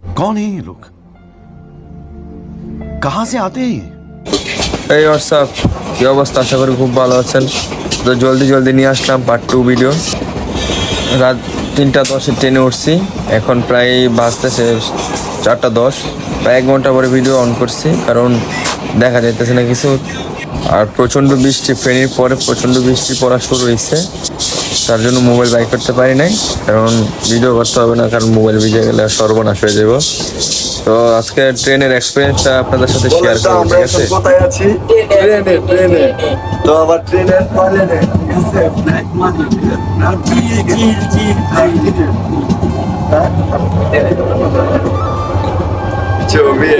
कौन है ये लोग कहां से आते हैं ये এই হোয়াটসঅ্যাপ কি অবস্থা আশা করি খুব ভালো আছেন তো জলদি জলদি নিয়ে আসলাম পার্ট টু ভিডিও রাত তিনটা দশে ট্রেনে উঠছি এখন প্রায় বাজতেছে চারটা দশ প্রায় এক ঘন্টা পরে ভিডিও অন করছি কারণ দেখা যাইতেছে না কিছু আর প্রচণ্ড বৃষ্টি ফেনীর পরে প্রচণ্ড বৃষ্টি পড়া শুরু হয়েছে তার জন্য মোবাইল বাই করতে পারি নাই কারণ ভিডিও করতে হবে না কারণ মোবাইল ভিজে গেলে আর সর্বনাশ হয়ে যাব। তো আজকে ট্রেনের এক্সপিরিয়েন্সটা আপনাদের সাথে শেয়ার করব ঠিক আছে? কোথায় আছি? ট্রেনে ট্রেনে। তো আবার ট্রেনের টয়লেটে ব্ল্যাক মানি আর কি কি কি ছবি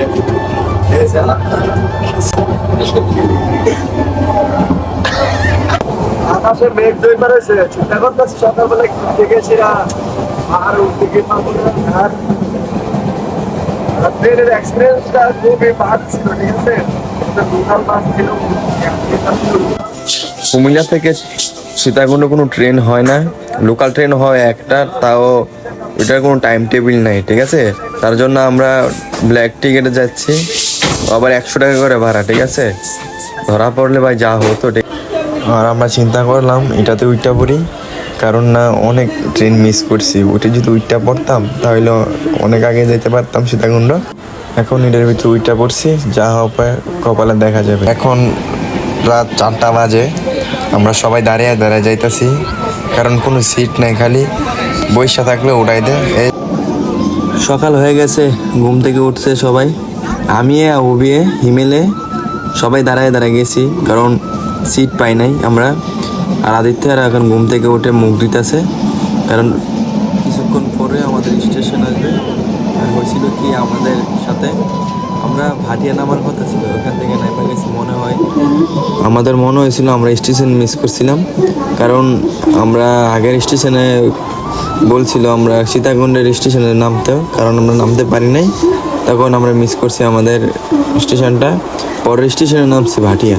আকাশে মেঘ চিন্তা করতেছি সকালবেলা দেখেছি আর উঠতে পাবো এক্সপিরিয়েন্সটা খুবই ঠিক আছে? কুমিল্লা থেকে সীতাকুণ্ড কোনো ট্রেন হয় না। লোকাল ট্রেন হয় একটা, তাও এটার কোনো টাইম টেবিল নাই, ঠিক আছে? তার জন্য আমরা ব্ল্যাক টিকেটে যাচ্ছি। আবার একশো টাকা করে ভাড়া, ঠিক আছে? ধরা পড়লে ভাই যা হতো, ঠিক আর আমরা চিন্তা করলাম, এটাতে উইটা পড়ি কারণ না, অনেক ট্রেন মিস করছি। ওইটা যদি উইটা পড়তাম তাহলে অনেক আগে যেতে পারতাম সীতাকুণ্ড। এখন এটার ভিতরে উইটা পড়ছি যা হবে কপালে দেখা যাবে। এখন রাত চারটা বাজে, আমরা সবাই দাঁড়িয়ে দাঁড়িয়ে যাইতাছি। কারণ কোনো সিট নাই, খালি বৈশা থাকলে উঠাই দে। এই সকাল হয়ে গেছে, ঘুম থেকে উঠছে সবাই। আমি ওবিয়ে হিমেলে সবাই দাঁড়ায় দাঁড়ায় গেছি। কারণ সিট পাই নাই। আমরা আর আদিত্য আর এখন ঘুম থেকে উঠে মুখ দিতেছে কারণ কিছুক্ষণ পরে আমাদের স্টেশন আসবে। আর হয়েছিল কি আমাদের সাথে আমরা ভাটিয়া নামার কথা ছিল, ওখান থেকে নামা গেছি মনে হয়। আমাদের মনে হয়েছিল আমরা স্টেশন মিস করছিলাম। কারণ আমরা আগের স্টেশনে বলছিল আমরা সীতাকুণ্ডের স্টেশনে নামতে, কারণ আমরা নামতে পারি নাই। তখন আমরা মিস করছি আমাদের স্টেশনটা। পরের স্টেশনে নামছি ভাটিয়া।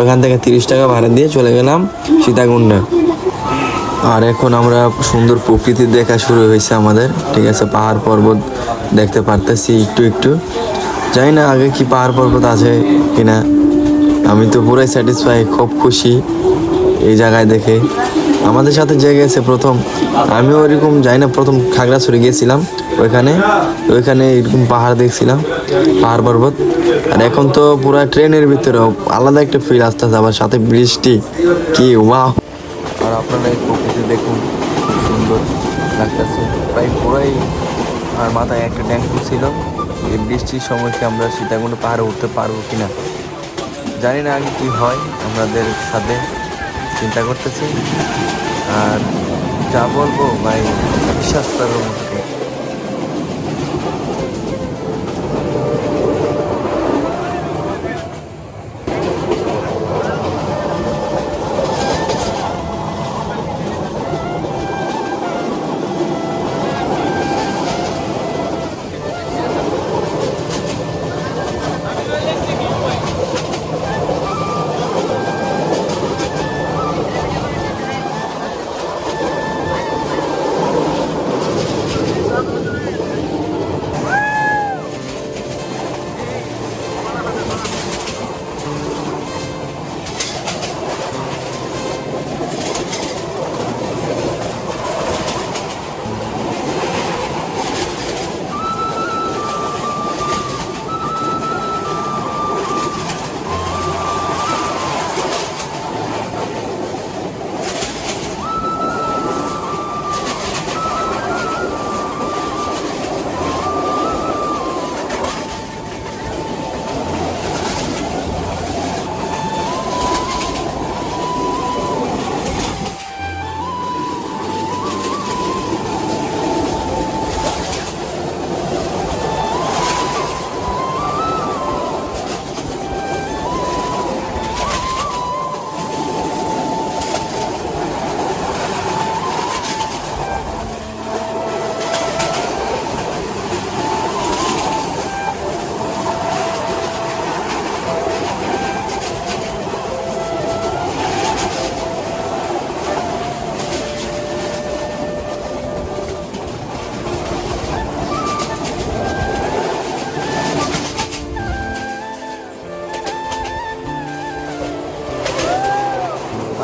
ওখান থেকে তিরিশ টাকা ভাড়া দিয়ে চলে গেলাম সীতাকুণ্ডে। আর এখন আমরা সুন্দর প্রকৃতি দেখা শুরু হয়েছে আমাদের। ঠিক আছে, পাহাড় পর্বত দেখতে পারতেছি একটু একটু। জানি না আগে কি পাহাড় পর্বত আছে কিনা। আমি তো পুরাই স্যাটিসফাই খুব খুশি এই জায়গায় দেখে। আমাদের সাথে যে গেছে প্রথম, আমিও ওইরকম যাই না, প্রথম খাগড়াছড়ি গিয়েছিলাম ওইখানে ওইখানে এরকম পাহাড় দেখছিলাম, পাহাড় পর্বত। আর এখন তো পুরো ট্রেনের ভিতরে আলাদা একটা ফিল আসতেছে, আবার সাথে বৃষ্টি। কি ওয়াও আর আপনারা এই প্রকৃতি দেখুন, খুব সুন্দর লাগতেছে। প্রায় পুরাই আর মাথায় একটা ট্যাঙ্ক ছিল। এই বৃষ্টির সময় কি আমরা সীতাকুণ্ড পাহাড়ে উঠতে পারব কি না জানি না আগে কী হয় আমাদের সাথে চিন্তা করতেছি। আর যা বলব, ভাই, বিশ্বাস করার মতো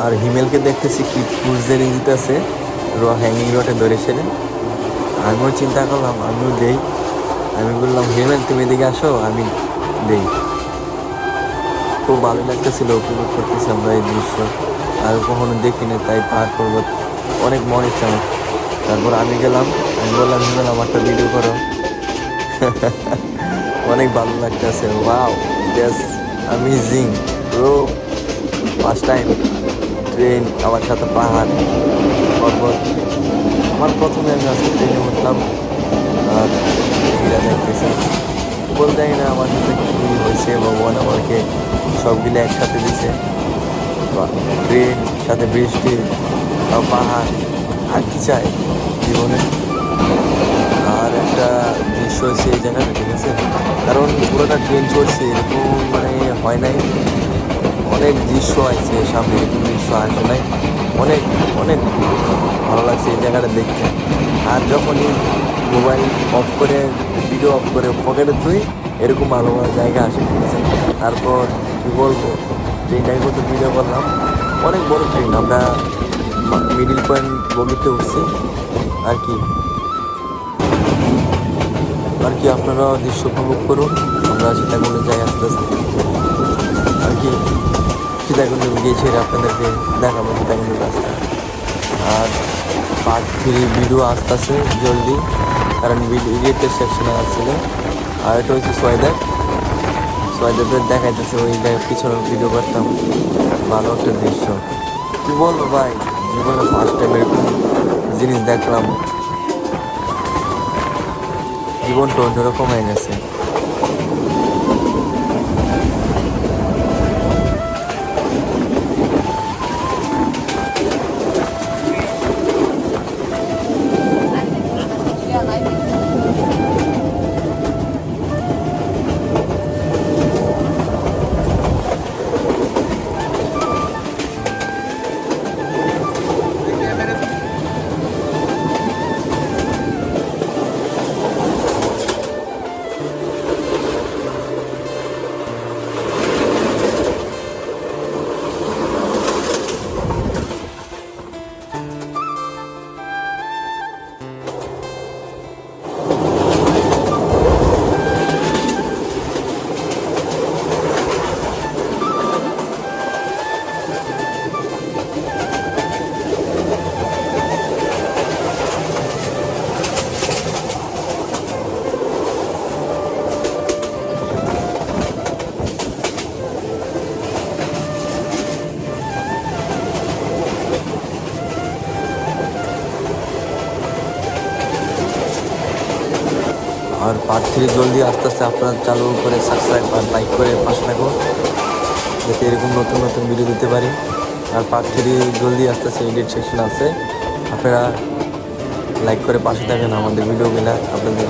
আর হিমেলকে দেখতেছি কি পুজদের দিতেছে র হ্যাঙ্গিং রটে ধরে সেরে। আমিও চিন্তা করলাম, আমিও দেই। আমি বললাম, হিমেল, তুমি এদিকে আসো, আমি দেই। খুব ভালো লাগতেছিল, উপভোগ করতেছি আমরা এই দৃশ্য। আর কখনো দেখিনি তাই পাহাড় পর্বত, অনেক মনে ইচ্ছা আমার। তারপর আমি গেলাম, আমি বললাম, হিমেল, আমারটা ভিডিও করো। অনেক ভালো লাগতেছে wow just amazing bro first time train আমার সাথে পাহাড়, পর্বত। আমার প্রথমে আমি আজকে ট্রেনে উঠলাম, আর এগুলা দেখতেছি। বলতে না আমার সাথে কী হয়েছে, ভগবান আমাকে সবগুলো একসাথে দিছে ট্রেন সাথে বৃষ্টি পাহাড়, আর কি চাই জীবনে। আর একটা দৃশ্য হচ্ছে এই জায়গাটা, ঠিক আছে? কারণ পুরোটা ট্রেন চলছে, এরকম মানে হয় নাই। অনেক দৃশ্য আছে সামনে দৃশ্য আসে নাই। অনেক অনেক ভালো লাগছে এই জায়গাটা দেখতে। আর যখনই মোবাইল অফ করে ভিডিও অফ করে পকেটে ধুই এরকম ভালো ভালো জায়গা আসে। তারপর কী বলব ট্রেনটাকে কত ভিডিও করলাম। অনেক বড় ট্রেন আমরা মিডিল পয়েন্ট বগিতে উঠছি। আর কি। আর কি আপনারা দৃশ্য উপভোগ করুন। আমরা সীতাকুণ্ডে যাই আস্তে আস্তে আর কি। সীতাকুণ্ডে গিয়েছি আপনাদেরকে দেখাবো সীতাকুণ্ডের রাস্তা। আর পার্ট থ্রি ভিডিও আসতেছে জলদি, কারণ ভিডিওটের সেকশনে আসছিল। আর এটা হচ্ছে সোয়েদার সোয়েদারদের দেখাইতেছে ওই পিছনে ভিডিও করতাম। ভালো একটা দৃশ্য। কী বলব ভাই, জীবনে ফার্স্ট টাইম এরকম জিনিস দেখলাম। জীবনটা অন্যরকম হয়ে গেছে। আর পার্ট থ্রি জলদি আস্তে আস্তে আপনারা চালু করে সাবস্ক্রাইব আর লাইক করে পাশে থাকুন যাতে এরকম নতুন নতুন ভিডিও দিতে পারি। আর পার্ট থ্রি জলদি আস্তে আস্তে এডিট সেকশন আছে, আপনারা লাইক করে পাশে থাকেন আমাদের ভিডিওগুলো আপনাদের